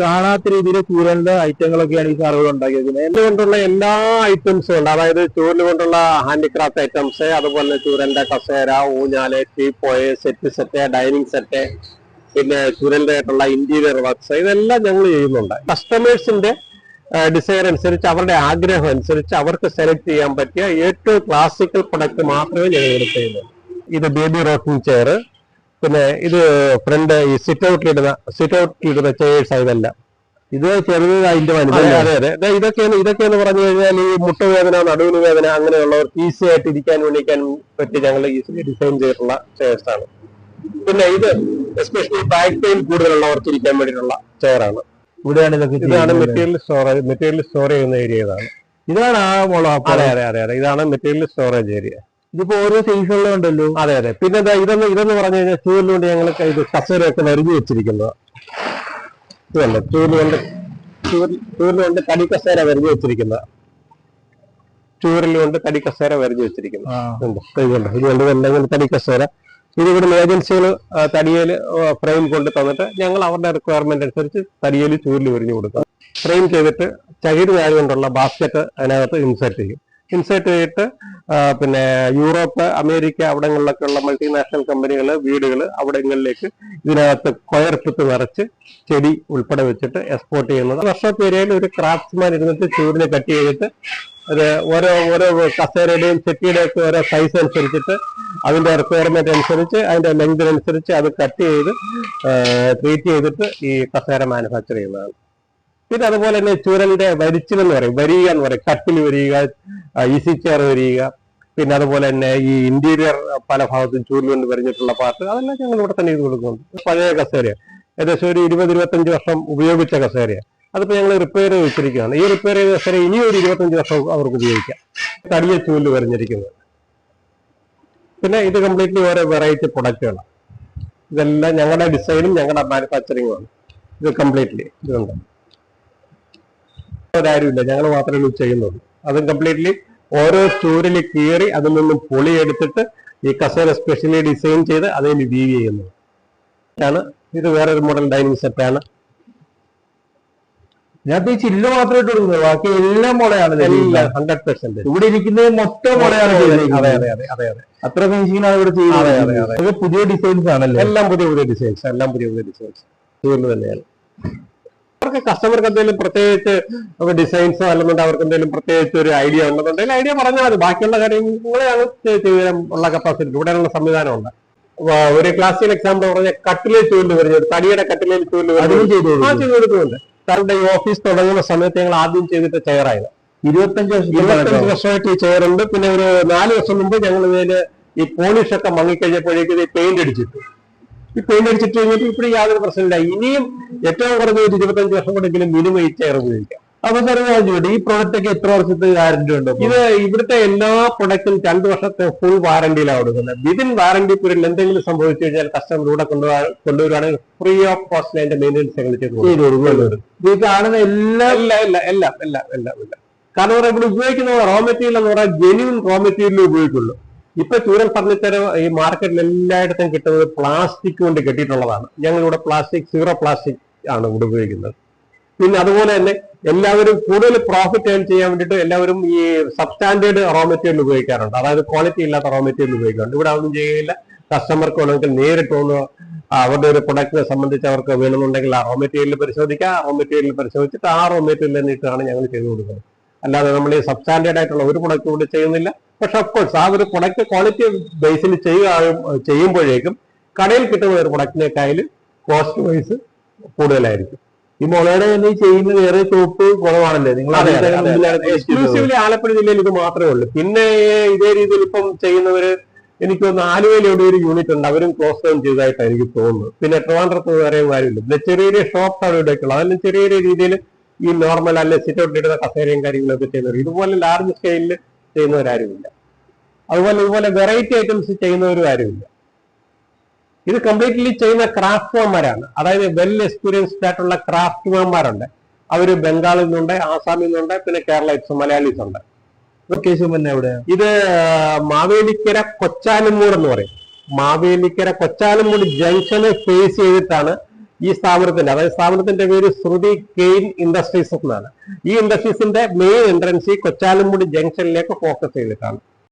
കാണാത്ത രീതിയിൽ ചൂരലിന്റെ ഐറ്റങ്ങളൊക്കെയാണ് ഈ സാറുകൾ ഉണ്ടാക്കിയിരിക്കുന്നത് എന്റെ കൊണ്ടുള്ള എല്ലാ ഐറ്റംസും ഉണ്ട്. അതായത് ചൂരൽ കൊണ്ടുള്ള ഹാൻഡിക്രാഫ്റ്റ് ഐറ്റംസ് അതുപോലെ ചൂരലിന്റെ കസേര ഊഞ്ഞാൽ teapoy set set dining set പിന്നെ ചൂരലിന്റെ ആയിട്ടുള്ള ഇന്റീരിയർ വർക്ക്സ് ഇതെല്ലാം ഞങ്ങൾ ചെയ്യുന്നുണ്ട്. കസ്റ്റമേഴ്സിന്റെ ഡിസൈൻ അനുസരിച്ച് അവരുടെ ആഗ്രഹം അനുസരിച്ച് അവർക്ക് സെലക്ട് ചെയ്യാൻ പറ്റിയ ഏറ്റവും ക്ലാസിക്കൽ പ്രൊഡക്റ്റ് മാത്രമേ ഞങ്ങൾ ഇവിടെ ചെയ്യുന്നുള്ളൂ. ഇത് ബേബി റോക്കിംഗ് ചെയർ പിന്നെ ഇത് ഫ്രണ്ട് ഈ സിറ്റ് ഔട്ട് ഔട്ടിലിടുന്ന സിറ്റ് ഔട്ട് ഔട്ടിലിടുന്ന ചെയേഴ്സ് ആയതല്ല. ഇത് ചെറുത് അതിന്റെ അതെ അതെ അതെ. ഇതൊക്കെയാണ് ഇതൊക്കെയാണ് ഇതൊക്കെയെന്ന് പറഞ്ഞു കഴിഞ്ഞാൽ ഈ മുട്ടുവേദന നടുവിന് വേദന അങ്ങനെയുള്ളവർക്ക് ഈസി ആയിട്ട് ഇരിക്കാൻ വേണ്ടിക്കാൻ പറ്റി ഞങ്ങൾ ഈസിലി ഡിസൈൻ ചെയ്തിട്ടുള്ള ചെയർസ് ആണ്. പിന്നെ ഇത് എസ്പെഷ്യലി ബാക്ക് പെയിൻ കൂടുതലുള്ളവർക്ക് ഇരിക്കാൻ വേണ്ടിയിട്ടുള്ള ചെയറാണ് ഇവിടെയാണ് ഇതൊക്കെ ഇതാണ് മെറ്റീരിയൽ സ്റ്റോറേജ് മെറ്റീരിയൽ സ്റ്റോർ ചെയ്യുന്ന ഏരിയ ഇതാണ്. ഇതാണ് ആ മോളോ അതെ അതെ അതെ ഇതാണ് മെറ്റീരിയൽ സ്റ്റോറേജ് ഏരിയ ഇതിപ്പോ ഓരോ സീസണിലും ഉണ്ടല്ലോ അതെ അതെ. പിന്നെ എന്താ ഇതെന്ന് ഇതെന്ന് പറഞ്ഞു കഴിഞ്ഞാൽ ചൂരിലുകൊണ്ട് ഞങ്ങൾ ഇത് കസേരയൊക്കെ വരിഞ്ഞു വെച്ചിരിക്കുന്നത് ഇതല്ല ചൂരിലുകൊണ്ട് ചൂരിലുകൊണ്ട് തടി കസേര വരിഞ്ഞു വെച്ചിരിക്കുന്നത് ചൂരിലുകൊണ്ട് തടി കസേര വരിഞ്ഞു വെച്ചിരിക്കുന്നത്. ഇതുണ്ട് ഇതുകൊണ്ട് എന്തെങ്കിലും തടി കസേര. ഇത് ഇവിടുന്ന് ഏജൻസികൾ തടിയേൽ ഫ്രെയിം കൊണ്ട് തന്നിട്ട് ഞങ്ങൾ അവരുടെ റിക്വയർമെന്റ് അനുസരിച്ച് തടിയേൽ ചൂരിൽ വരിഞ്ഞു കൊടുക്കാം. ഫ്രെയിം ചെയ്തിട്ട് ചകിരി വാരി കൊണ്ടുള്ള ബാസ്ക്കറ്റ് അതിനകത്ത് ഇൻസെർട്ട് ചെയ്യും. ഇൻസേർട്ട് ചെയ്തിട്ട് പിന്നെ യൂറോപ്പ് അമേരിക്ക അവിടങ്ങളിലൊക്കെ ഉള്ള മൾട്ടിനാഷണൽ കമ്പനികൾ വീടുകൾ അവിടങ്ങളിലേക്ക് ഇതിനകത്ത് കൊയർപ്പിത്ത് നിറച്ച് ചെടി ഉൾപ്പെടെ വെച്ചിട്ട് എക്സ്പോർട്ട് ചെയ്യുന്നത്. വർഷോപ്പ് ഏരിയയിൽ ഒരു ക്രാഫ്റ്റ്സ്മാൻ ഇരുന്നിട്ട് ചൂടിനെ കട്ട് ചെയ്തിട്ട് അത് ഓരോ ഓരോ കസേരയുടെയും ചെട്ടിയുടെയും ഒക്കെ ഓരോ സൈസ് അനുസരിച്ചിട്ട് അതിന്റെ റിക്വയർമെന്റ് അനുസരിച്ച് അതിന്റെ ലെങ്തിനനുസരിച്ച് അത് കട്ട് ചെയ്ത് ട്രീറ്റ് ചെയ്തിട്ട് ഈ കസേര മാനുഫാക്ചർ ചെയ്യുന്നതാണ്. പിന്നെ അതുപോലെ തന്നെ ചൂരലിന്റെ വരിച്ചിലെന്ന് പറയും. വരിക എന്ന് പറയും. കട്ടിൽ വരിക ഈസി ചെയർ വരിക. പിന്നെ അതുപോലെ തന്നെ ഈ ഇന്റീരിയർ പല ഭാഗത്തും ചൂരിൽ കൊണ്ട് വരിഞ്ഞിട്ടുള്ള പാർട്ട് അതെല്ലാം ഞങ്ങൾ ഇവിടെ തന്നെ ചെയ്ത് കൊടുക്കുന്നുണ്ട്. പഴയ കസേര ഏകദേശം ഒരു ഇരുപത് ഇരുപത്തഞ്ച് വർഷം ഉപയോഗിച്ച കസേര അതിപ്പോ ഞങ്ങൾ റിപ്പയർ വെച്ചിരിക്കുകയാണ്. ഈ റിപ്പയർ ചെയ്ത കസേര ഇനി ഒരു ഇരുപത്തഞ്ച് വർഷം അവർക്ക് ഉപയോഗിക്കാം. തടിയ ചൂൽ വരഞ്ഞിരിക്കുന്നത്. പിന്നെ ഇത് കംപ്ലീറ്റ്ലി ഓരോ വെറൈറ്റി പ്രൊഡക്റ്റുകളാണ് ഇതെല്ലാം ഞങ്ങളുടെ ഡിസൈനും ഞങ്ങളുടെ മാനുഫാക്ചറിങ്ങും ആണ്. ഇത് കംപ്ലീറ്റ്ലി ഇതുണ്ട് ഒരാരുമില്ല ഞങ്ങൾ മാത്രമേ ചെയ്യുന്നത്. ചെയ്യുന്നുള്ളൂ അതും കംപ്ലീറ്റ്ലി ഓരോ സ്റ്റോറിൽ കീറി അതിൽ നിന്നും പൊളി എടുത്തിട്ട് ഈ കസേര സ്പെഷ്യലി ഡിസൈൻ ചെയ്ത് അതിൽ വീവ് ചെയ്യുന്നു ആണ് ഇത് വേറൊരു മോഡൽ ഡൈനിങ് സെറ്റാണ് ഇതിനകത്ത് ഈ ചില്ല് മാത്രമേ ഇട്ട് കൊടുക്കുന്നത് ബാക്കി എല്ലാം മുളയാണ് എല്ലാം ഹൺഡ്രഡ് പെർസെന്റ് ഇവിടെ ഇരിക്കുന്നത് മൊത്തം മുളയാണ് അതെ അതെ അതെ അതെ അതെ അത്ര ഫിനിഷിംഗാണ് ഇവിടെ ചെയ്യുന്നത് പുതിയ ഡിസൈൻസ് ആണല്ലോ? എല്ലാം പുതിയ പുതിയ ഡിസൈൻസ് എല്ലാം പുതിയ പുതിയ ഡിസൈൻസ് തീർന്നു തന്നെയാണ്. അവർക്ക് കസ്റ്റമർക്ക് എന്തെങ്കിലും പ്രത്യേകിച്ച് ഡിസൈൻസോ അല്ലെന്നുണ്ടെങ്കിൽ അവർക്ക് എന്തെങ്കിലും പ്രത്യേകിച്ച് ഒരു ഐഡിയ ഉണ്ടെന്നുണ്ടെങ്കിൽ ഐഡിയ പറഞ്ഞാൽ മതി. ബാക്കിയുള്ള കാര്യങ്ങളെയാണ് ചെയ്തു ചെയ്യാൻ ഉള്ള കപ്പാസിറ്റി ഇവിടെയുള്ള സംവിധാനമുണ്ട്. ഒരു ക്ലാസിക്കൽ എക്സാമ്പിൾ പറഞ്ഞ കട്ടിലെ ചൂൽ വരുന്നത് തടിയുടെ കട്ടിലെ ചൂൽ അതിനും ചെയ്തു ആ കൊടുക്കുന്നുണ്ട്. സാറിന്റെ ഈ ഓഫീസ് തുടങ്ങുന്ന സമയത്ത് ഞങ്ങൾ ആദ്യം ചെയ്തിട്ട് ചെയറായത് ഇരുപത്തഞ്ച് ഇരുപത്തഞ്ച് വർഷമായിട്ട് ഈ ചെയറുണ്ട് പിന്നെ ഒരു നാല് വർഷം മുമ്പ് ഞങ്ങൾ ഇതിൽ ഈ പോളിഷ് ഒക്കെ മങ്ങിക്കഴിഞ്ഞപ്പോഴേക്കും ഇത് പെയിന്റ് അടിച്ചിട്ടു. ഈ പെയിന്റ് അടിച്ചിട്ട് കഴിഞ്ഞിട്ട് ഇപ്പോഴും യാതൊരു പ്രശ്നമില്ല. ഇനിയും ഏറ്റവും കുറഞ്ഞ ഒരു ഇരുപത്തഞ്ച് വർഷം കൊണ്ടെങ്കിലും മിനിമം ഈ ചെയർ ഉപയോഗിക്കാം. അപ്പൊ സാർ ചോദിച്ചോട്ടെ ഈ പ്രോഡക്റ്റ് ഒക്കെ എത്ര വർഷത്തെ ഗ്യാരണ്ടി ഉണ്ടോ? ഇത് ഇവിടുത്തെ എല്ലാ പ്രൊഡക്റ്റും രണ്ട് വർഷത്തെ ഫുൾ വാറണ്ടിയിലാണ് കൊടുക്കുന്നത്. വിതിൻ വാറണ്ടി പീരീഡിൽ എന്തെങ്കിലും സംഭവിച്ചു കഴിഞ്ഞാൽ കസ്റ്റമർ ഇവിടെ കൊണ്ടുപോകാൻ കൊണ്ടുവരുവാണെങ്കിൽ ഫ്രീ ഓഫ് കോസ്റ്റ് അതിന്റെ മെയിന്റെനൻസ് ഞങ്ങൾ ചെയ്ത് കൊടുക്കും. ചെയ്ത് കൊടുക്കും അല്ലേ? ഇത് ഈ കാണുന്ന എല്ലാം എല്ലാം ഇല്ല എല്ലാം എല്ലാം എല്ലാം എല്ലാം കാരണം ഇവിടെ ഉപയോഗിക്കുന്ന റോ മെറ്റീരിയൽ എന്ന് പറഞ്ഞാൽ ജെന്യൂൻ റോ മെറ്റീരിയൽ ഉപയോഗിക്കുള്ളൂ. ഇപ്പൊ ചൂരൽ ഫർണിച്ചർ ഈ മാർക്കറ്റിൽ എല്ലായിടത്തും കിട്ടുന്നത് പ്ലാസ്റ്റിക് കൊണ്ട് കെട്ടിയിട്ടുള്ളതാണ്. ഞങ്ങൾ ഇവിടെ പ്ലാസ്റ്റിക് സീറോ പ്ലാസ്റ്റിക് ആണ് ഇവിടെ ഉപയോഗിക്കുന്നത്. പിന്നെ അതുപോലെ തന്നെ എല്ലാവരും കൂടുതൽ പ്രോഫിറ്റ് ഏൺ ചെയ്യാൻ വേണ്ടിയിട്ട് എല്ലാവരും ഈ സബ്സ്റ്റാൻഡേർഡ് റോ മെറ്റീരിയൽ ഉപയോഗിക്കാറുണ്ട്. അതായത് ക്വാളിറ്റി ഇല്ലാത്ത റോ മെറ്റീരിയൽ ഉപയോഗിക്കാറുണ്ട്. ഇവിടെ ഒന്നും ചെയ്യുകയില്ല കസ്റ്റമർക്ക് വേണമെങ്കിൽ നേരിട്ട് ഒന്ന് അവരുടെ ഒരു പ്രൊഡക്റ്റിനെ സംബന്ധിച്ച് അവർക്ക് വേണമെന്നുണ്ടെങ്കിൽ ആ റോ മെറ്റീരിയൽ പരിശോധിക്കുക ആ റോ മെറ്റീരിയൽ പരിശോധിച്ചിട്ട് ആ റോ മെറ്റീരിയൽ എന്നിട്ടാണ് ഞങ്ങൾ ചെയ്തു കൊടുക്കുന്നത്. അല്ലാതെ നമ്മൾ ഈ സബ്സ്റ്റാൻഡേർഡ് ആയിട്ടുള്ള ഒരു പ്രൊഡക്റ്റ് കൂടി ചെയ്യുന്നില്ല. പക്ഷെ ഓഫ്കോഴ്സ് ആ ഒരു പ്രൊഡക്റ്റ് ക്വാളിറ്റി ബേസിൽ ചെയ്യുക ചെയ്യുമ്പോഴേക്കും കടയിൽ കിട്ടുന്ന ഒരു പ്രൊഡക്റ്റിനേക്കായാലും കോസ്റ്റ് വൈസ് കൂടുതലായിരിക്കും. ഈ മുളയുടെ തന്നെ ഈ ചെയ്യുന്ന വേറെ ഷോപ്പ് കുറവാണല്ലേ? നിങ്ങൾ. എക്സ്ക്ലൂസീവ്ലി ആലപ്പുഴ ജില്ലയിൽ ഇത് മാത്രമേ ഉള്ളൂ. പിന്നെ ഇതേ രീതിയിൽ ഇപ്പം ചെയ്യുന്നവര് എനിക്ക് തോന്നുന്നു ആലുവയിൽ എവിടെ ഒരു യൂണിറ്റ് ഉണ്ട്. അവരും ക്ലോസ് ഡൗൺ ചെയ്തതായിട്ടാണ് എനിക്ക് തോന്നുന്നത്. പിന്നെ ട്രിവാൻഡ്രത്ത് വേറെ കാര്യമില്ല. പിന്നെ ചെറിയ ചെറിയ ഷോപ്സ് അവിടെ ഇവിടെയൊക്കെയുള്ള അതെല്ലാം ചെറിയ ചെറിയ രീതിയിൽ ഈ നോർമൽ അല്ലെ സിറ്റ് ഔട്ട് ഇടുന്ന കസേരയും കാര്യങ്ങളൊക്കെ ചെയ്യുന്നവർ ഇതുപോലെ ലാർജ് സ്കെയിലിൽ ചെയ്യുന്നവരാരുമില്ല അതുപോലെ ഇതുപോലെ വെറൈറ്റി ഐറ്റംസ് ചെയ്യുന്നവരും ആരുമില്ല. ഇത് കംപ്ലീറ്റ്ലി ചെയ്യുന്ന ക്രാഫ്റ്റ്മാന്മാരാണ് അതായത് വെൽ എക്സ്പീരിയൻസ്ഡ് ആയിട്ടുള്ള ക്രാഫ്റ്റ്മാന്മാരുണ്ട് അവർ ബംഗാളിൽ നിന്നുണ്ട് ആസാമിൽ നിന്നുണ്ട് പിന്നെ കേരളീസ് മലയാളീസ് ഉണ്ട് ഇത് മാവേലിക്കര കൊച്ചാലുംമൂട് എന്ന് പറയും. മാവേലിക്കര കൊച്ചാലുംമൂട് ജംഗ്ഷനെ ഫേസ് ചെയ്തിട്ടാണ് ഈ സ്ഥാപനത്തിന്റെ അതായത് സ്ഥാപനത്തിന്റെ പേര് ശ്രുതി കെയിൻ ഇൻഡസ്ട്രീസ് എന്നാണ്. ഈ ഇൻഡസ്ട്രീസിന്റെ മെയിൻ എൻട്രൻസ് ഈ കൊച്ചാലുംപുടി ജംഗ്ഷനിലേക്ക് ഫോക്കസ് ചെയ്തിട്ടാണ്.